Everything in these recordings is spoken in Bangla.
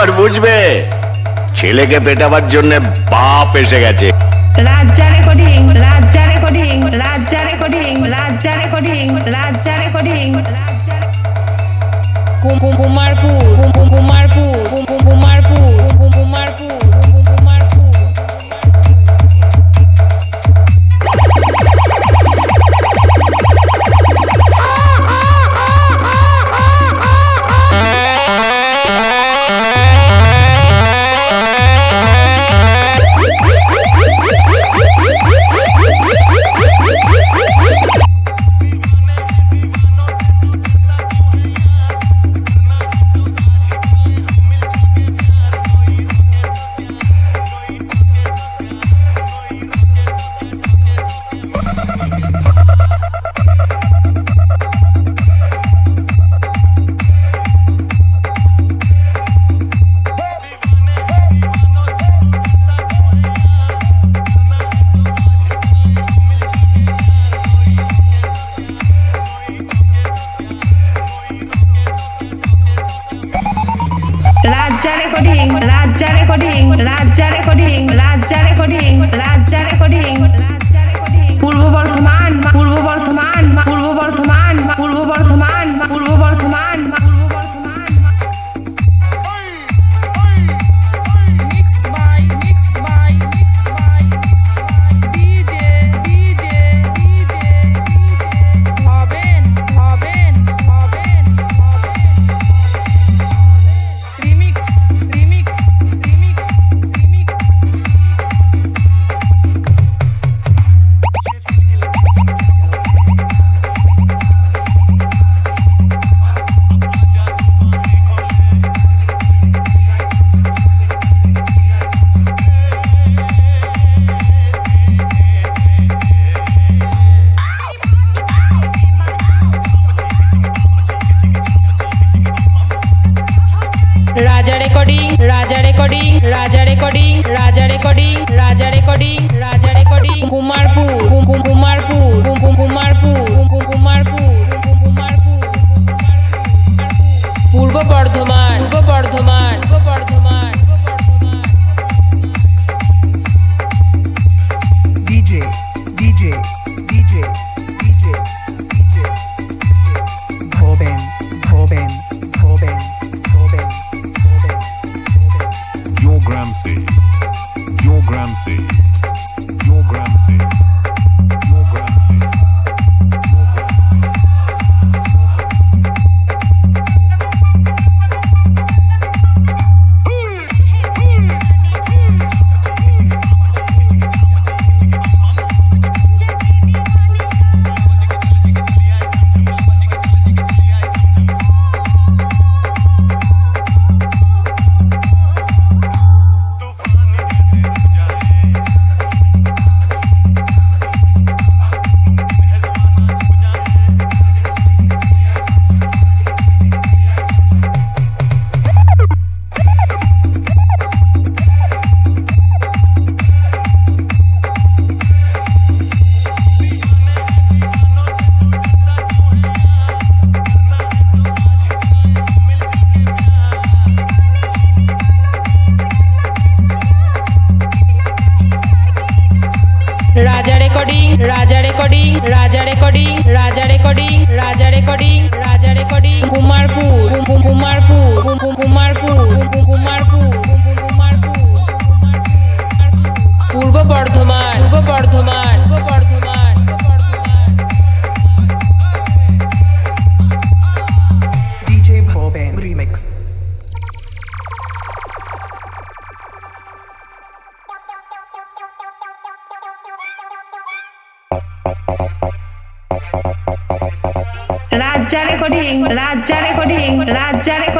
এবার বুঝবে। ছেলেকে পেটাবার জন্য বাপ এসে গেছে। Raja recording Raja recording Raja recording Raja recording Raja recording Kumarpur Kumarpur. com o Marco.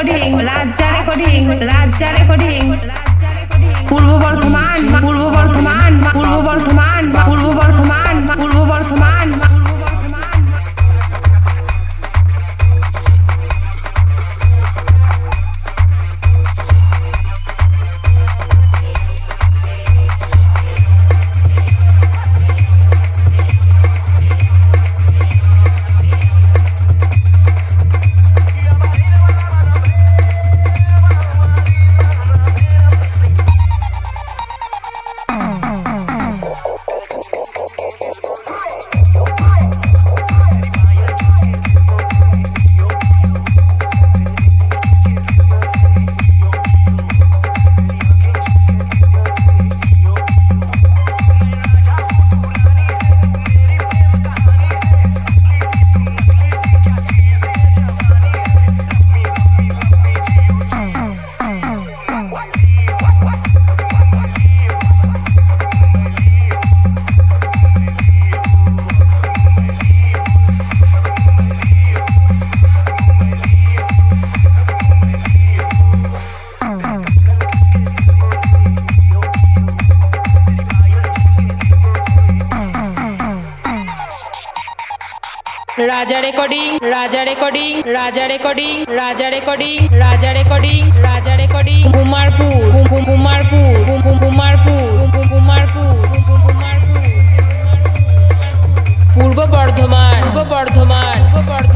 Recording Raja recording Raja recording Raja recording Raja recording Raja recording Raja recording Raja recording Raja recording Kumarpur কুম- কুমারপুর কুম- কুম- কুমারপুর কুম- কুমারপুর কুমারপুর পূর্ব বর্ধমান পূর্ব বর্ধমান পূর্ব বর্ধমান।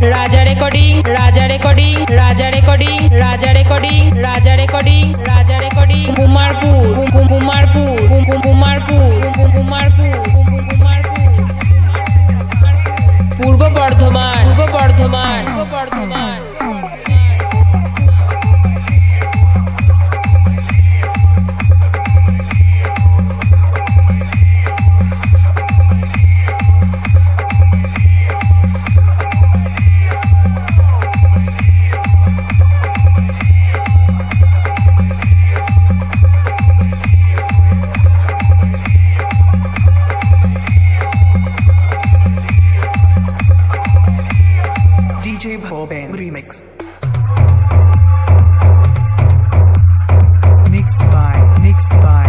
রাজা recording Raja recording Raja recording Raja recording Raja recording Raja recording Kumarpur কুম- কুম- কুমারপুর কুম- কুম- কুমারপুর কুম- কুম- কুমারপুর কুম- কুম- কুমারপুর। পূর্ব বর্ধমান পূর্ব বর্ধমান পূর্ব Bardhaman. DJ Boban Remix. Mixed by, mixed by.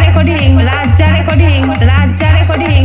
Raja recording Raja recording Raja recording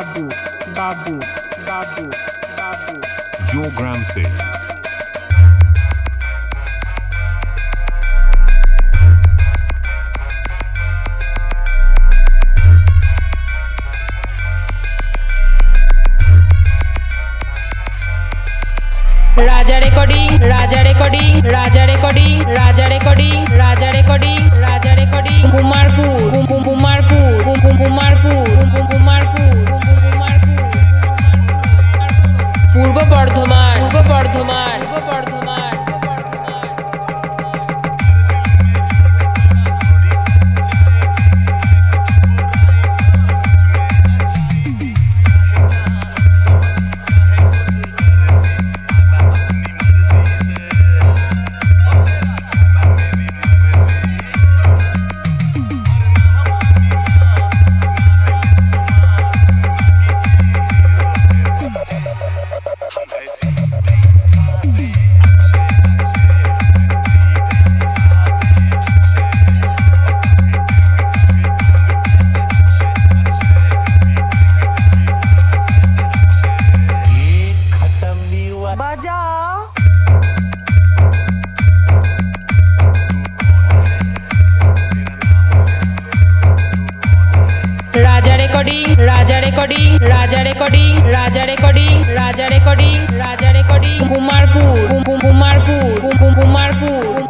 Babu Babu Babu Babu Joe Gramsci. Raja recording Raja recording Raja recording Raja recording Raja recording Raja recording Kumarpur কুম- কুম- কুমারপুর কুম- কুম- কুমারপুর কুম- কুম- কুমারপুর কুম- কুম- Kumarpur Raja recording Raja recording Raja recording Raja recording Raja recording Raja recording Kumarpur কুম- কুম- কুমারপুর কুম- কুম- কুমারপুর কুম- কুম- কুমারপুর